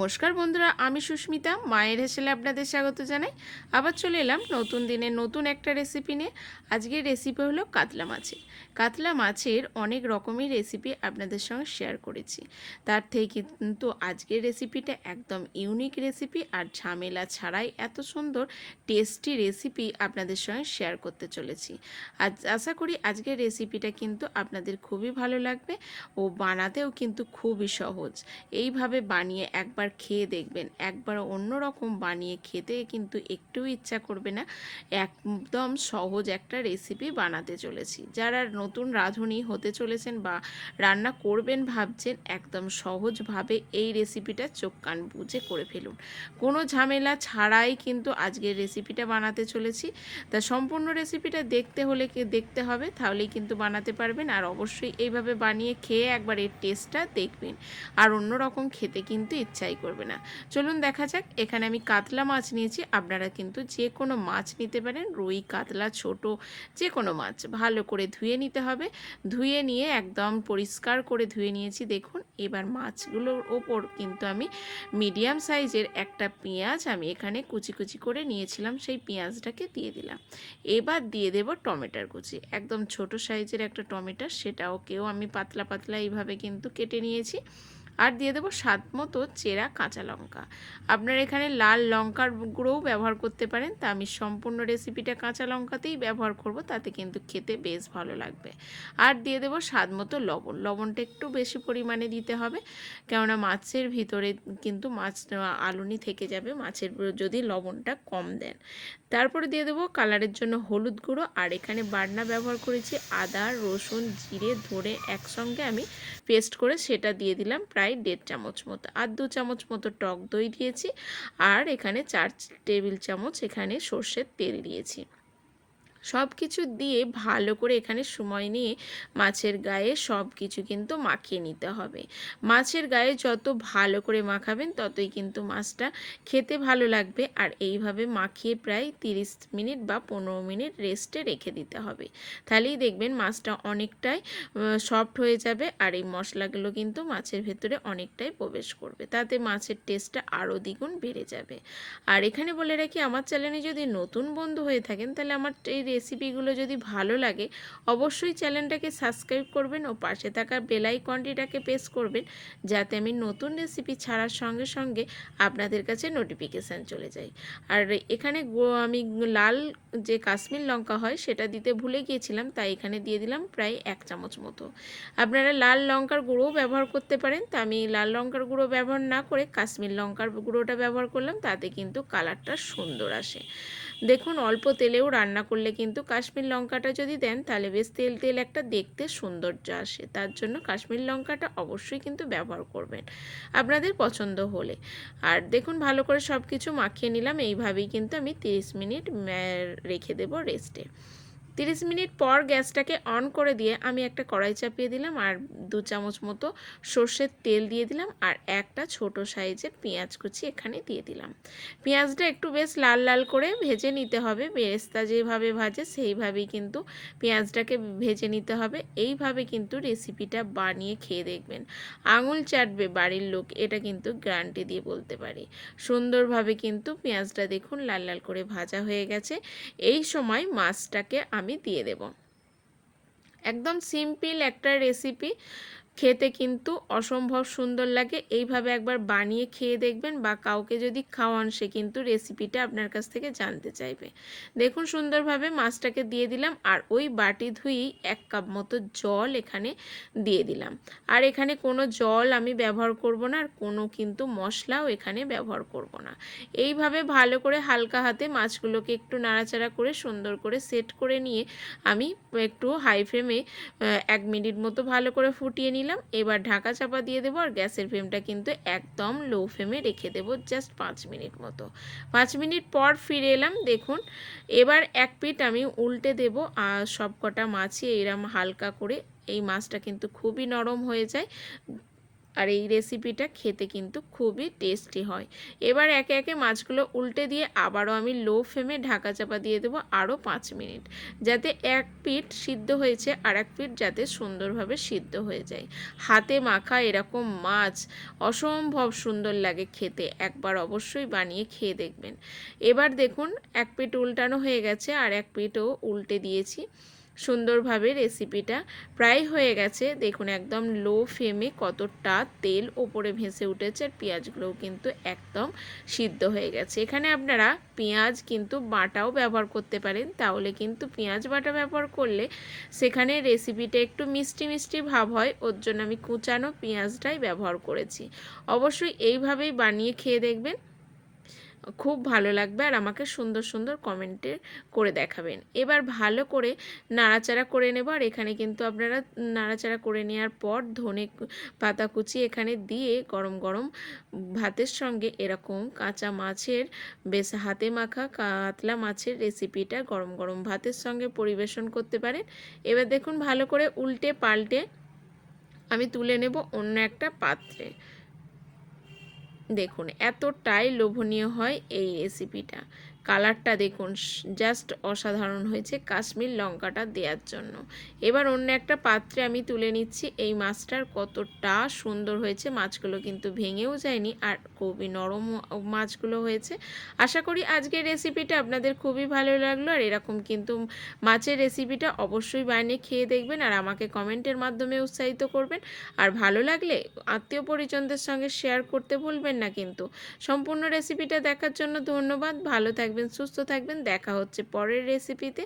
নমস্কার বন্ধুরা, আমি সুস্মিতা, মায়ের হেসেলে আপনাদের স্বাগত জানাই। আবার চলে এলাম নতুন দিনে নতুন একটা রেসিপি নিয়ে। আজকের রেসিপি হলো কাতলা মাছের। কাতলা মাছের অনেক রকমের রেসিপি আপনাদের সঙ্গে শেয়ার করেছি। তার থেকে কিন্তু আজকের রেসিপিটা একদম ইউনিক রেসিপি আর ঝামেলা ছাড়াই এত সুন্দর টেস্টি রেসিপি আপনাদের সঙ্গে শেয়ার করতে চলেছি। আজ আশা করি আজকের রেসিপিটা কিন্তু আপনাদের খুবই ভালো লাগবে ও বানাতেও কিন্তু খুবই সহজ। এইভাবে বানিয়ে একবার খেয়ে দেখবেন। একবার অন্যরকম বানিয়ে খেতে কিন্তু একটু ইচ্ছা করবে না। একদম সহজ একটা রেসিপি বানাতে চলেছি। যারা নতুন রাঁধুনি হতে চলেছেন বা রান্না করবেন ভাবছেন, একদম সহজভাবে এই রেসিপিটা চোখ কান বুঝে করে ফেলুন। কোনো ঝামেলা ছাড়াই কিন্তু আজকের রেসিপিটা বানাতে চলেছি। তা সম্পূর্ণ রেসিপিটা দেখতে হলে কি দেখতে হবে, তাহলেই কিন্তু বানাতে পারবেন। আর অবশ্যই এইভাবে বানিয়ে খেয়ে একবার এর টেস্টটা দেখবেন। আর অন্যরকম খেতে কিন্তু ইচ্ছাই করবে না। চলুন দেখা যাক, এখানে আমি কাতলা মাছ নিয়েছি। আপনারা কিন্তু যে কোনো মাছ নিতে পারেন, রুই, কাতলা, ছোট, যে কোনো মাছ। ভালো করে ধুয়ে নিতে হবে। ধুয়ে নিয়ে একদম পরিষ্কার করে ধুয়ে নিয়েছি, দেখুন। এবার মাছগুলোর ওপর কিন্তু আমি মিডিয়াম সাইজের একটা পেঁয়াজ আমি এখানে কুচি কুচি করে নিয়েছিলাম, সেই পেঁয়াজটাকে দিয়ে দিলাম। এবার দিয়ে দেব টমেটোর কুচি। একদম ছোট সাইজের একটা টমেটো সেটাওকেও আমি পাতলা পাতলা এইভাবে কিন্তু কেটে নিয়েছি। আর দিয়ে দেবো স্বাদ মতো চেরা কাঁচা লঙ্কা। আপনার এখানে লাল লঙ্কার গুঁড়োও ব্যবহার করতে পারেন। তা আমি সম্পূর্ণ রেসিপিটা কাঁচা লঙ্কাতেই ব্যবহার করব, তাতে কিন্তু খেতে বেশ ভালো লাগবে। আর দিয়ে দেবো স্বাদ মতো লবণ। লবণটা একটু বেশি পরিমাণে দিতে হবে, কেননা মাছের ভিতরে কিন্তু মাছ, আলুনি থেকে যাবে। মাছের যদি লবণটা কম দেন। তারপরে দিয়ে দেবো কালারের জন্য হলুদ গুঁড়ো। আর এখানে বাটনা ব্যবহার করেছি আদা, রসুন, জিরে, ধরে একসঙ্গে আমি পেস্ট করে সেটা দিয়ে দিলাম প্রায় দেড় চামচ মতো, আর দু চামচ মতো টক দই দিয়েছি, আর এখানে চার টেবিল চামচ এখানে সর্ষের তেল দিয়েছি। সব কিছু দিয়ে ভালো করে এখানে সময় নিয়ে মাছের গায়ে সব কিছু কিন্তু মাখিয়ে নিতে হবে। মাছের গায়ে যত ভালো করে মাখাবেন ততই কিন্তু মাছটা খেতে ভালো লাগবে আর এইভাবে মাখিয়ে প্রায় তিরিশ মিনিট বা পনেরো মিনিট রেস্টে রেখে দিতে হবে। তাহলেই দেখবেন মাছটা অনেকটাই সফট হয়ে যাবে আর এই মশলাগুলো কিন্তু মাছের ভেতরে অনেকটাই প্রবেশ করবে। তাতে মাছের টেস্টটা আরও দ্বিগুণ বেড়ে যাবে। আর এখানে বলে রাখি, আমার চ্যানেলে যদি নতুন বন্ধু হয়ে থাকেন তাহলে আমার এই রেসিপিগুলো যদি ভালো লাগে, অবশ্যই চ্যানেলটাকে সাবস্ক্রাইব করবেন ও পাশে থাকা বেলাইকনটিটাকে প্রেস করবেন, যাতে আমি নতুন রেসিপি ছাড়ার সঙ্গে সঙ্গে আপনাদের কাছে নোটিফিকেশান চলে যায়। আর এখানে আমি লাল যে কাশ্মীর লঙ্কা হয়, সেটা দিতে ভুলে গিয়েছিলাম, তাই এখানে দিয়ে দিলাম প্রায় এক চামচ মতো। আপনারা লাল লঙ্কার গুঁড়োও ব্যবহার করতে পারেন, তা আমি লাল লঙ্কার গুঁড়ো ব্যবহার না করে কাশ্মীর লঙ্কার গুঁড়োটা ব্যবহার করলাম, তাতে কিন্তু কালারটা সুন্দর আসে। দেখুন, অল্প তেলেও রান্না করলে কিন্তু কাশ্মীর লঙ্কাটা যদি দেন, তাহলে বেশ তেল তেল একটা দেখতে সৌন্দর্য আসে। তার জন্য কাশ্মীর লঙ্কাটা অবশ্যই কিন্তু ব্যবহার করবেন আপনাদের পছন্দ হলে। আর দেখুন, ভালো করে সব কিছু মাখিয়ে নিলাম। এইভাবেই কিন্তু আমি তিরিশ মিনিট রেখে দেবো রেস্টে তিরিশ মিনিট পর গ্যাসটাকে অন করে দিয়ে আমি একটা কড়াই চাপিয়ে দিলাম আর দু চামচ মতো সর্ষের তেল দিয়ে দিলাম আর একটা ছোট সাইজের পেঁয়াজ কুচি এখানে দিয়ে দিলাম। পেঁয়াজটা একটু বেশ লাল লাল করে ভেজে নিতে হবে। বেরেস্তা যেভাবে ভাজে সেইভাবেই কিন্তু পেঁয়াজটাকে ভেজে নিতে হবে। এইভাবে কিন্তু রেসিপিটা বানিয়ে খেয়ে দেখবেন। আঙুল চাটবে বাড়ির লোক, এটা কিন্তু গ্যারান্টি দিয়ে বলতে পারি। সুন্দরভাবে কিন্তু পেঁয়াজটা দেখুন লাল লাল করে ভাজা হয়ে গেছে। এই সময় মাছটাকে আমি দিয়ে দেব। একদম সিম্পল একটা রেসিপি খেতে কিন্তু অসম্ভব সুন্দর লাগে। এইভাবে একবার বানিয়ে খেয়ে দেখবেন বা কাউকে যদি খাওয়ান, সে কিন্তু রেসিপিটা আপনার কাছ থেকে জানতে চাইবে। দেখুন সুন্দরভাবে মাছটাকে দিয়ে দিলাম আর ওই বাটি ধুয়েই এক কাপ মতো জল এখানে দিয়ে দিলাম। আর এখানে কোনো জল আমি ব্যবহার করব না আর কোনো কিন্তু মশলাও এখানে ব্যবহার করব না। এইভাবে ভালো করে হালকা হাতে মাছগুলোকে একটু নাড়াচাড়া করে সুন্দর করে সেট করে নিয়ে আমি একটু হাই ফ্লেমে এক মিনিট মতো ভালো করে ফুটিয়ে নিলাম। এবার ঢাকা চাপা দিয়ে দেবো আর গ্যাসের ফ্লেমটা কিন্তু একদম লো ফ্লেমে রেখে দেবো জাস্ট পাঁচ মিনিট মতো। পাঁচ মিনিট পর ফিরে এলাম, দেখুন, এবার এক পিট আমি উল্টে দেব আর সব কটা মাছই এরম হালকা করে, এই মাছটা কিন্তু খুবই নরম হয়ে যায়। আর এই রেসিপিটা খেতে কিন্তু খুবই টেস্টি হয়। এবার একে একে মাছগুলো উল্টে দিয়ে আবারও আমি লো ফ্লেমে ঢাকা চাপা দিয়ে দেবো আরও পাঁচ মিনিট, যাতে এক পিঠ সিদ্ধ হয়েছে আর এক পিঠ যাতে সুন্দরভাবে সিদ্ধ হয়ে যায়। হাতে মাখা এরকম মাছ অসম্ভব সুন্দর লাগে খেতে, একবার অবশ্যই বানিয়ে খেয়ে দেখবেন। এবার দেখুন, এক পিঠ উল্টানো হয়ে গেছে আর এক পিঠও উল্টে দিয়েছি। সুন্দরভাবে রেসিপিটা প্রায় হয়ে গেছে। দেখুন, একদম লো ফ্লেমে কতটা তেল ওপরে ভেসে উঠেছে আর পেঁয়াজগুলোও কিন্তু একদম সিদ্ধ হয়ে গেছে। এখানে আপনারা পেঁয়াজ কিন্তু বাটাও ব্যবহার করতে পারেন। তাহলে কিন্তু পেঁয়াজ বাটা ব্যবহার করলে সেখানে রেসিপিটা একটু মিষ্টি মিষ্টি ভাব হয়। ওর জন্য আমি কুচানো পেঁয়াজটাই ব্যবহার করেছি। অবশ্যই এইভাবেই বানিয়ে খেয়ে দেখবেন। খুব ভালো লাগবে আর আমাকে সুন্দর সুন্দর কমেন্টে করে দেখাবেন। এবার ভালো করে নাড়াচাড়া করে নেব আর এখানে কিন্তু আপনারা নাড়াচাড়া করে নেওয়ার পর ধনে পাতা কুচি এখানে দিয়ে গরম গরম ভাতের সঙ্গে এরকম কাঁচা মাছের, বেশ হাতে মাখা কাতলা মাছের রেসিপিটা গরম গরম ভাতের সঙ্গে পরিবেশন করতে পারেন। এবার দেখুন ভালো করে উল্টে পাল্টে আমি তুলে নেব অন্য একটা পাত্রে। দেখুন এতটাই লোভনীয় হয় এই রেসিপিটা কালারটা দেখুন জাস্ট অসাধারণ হয়েছে কাশ্মীর লঙ্কাটা দেওয়ার জন্য। এবার অন্য একটা পাত্রে আমি তুলে নিচ্ছি, এই মাছটার কতটা সুন্দর হয়েছে, মাছগুলো কিন্তু ভেঙেও যায়নি আর খুবই নরম মাছগুলো হয়েছে। আশা করি আজকের রেসিপিটা আপনাদের খুবই ভালো লাগল আর এরকম কিন্তু মাছের রেসিপিটা অবশ্যই বানিয়ে খেয়ে দেখবেন আর আমাকে কমেন্টের মাধ্যমে উৎসাহিত করবেন। আর ভালো লাগলে আত্মীয় পরিজনদের সঙ্গে শেয়ার করতে ভুলবেন না কিন্তু। সম্পূর্ণ রেসিপিটা দেখার জন্য ধন্যবাদ, ভালো থাকবেন সুস্থ থাকবেন। দেখা হচ্ছে পরের রেসিপিতে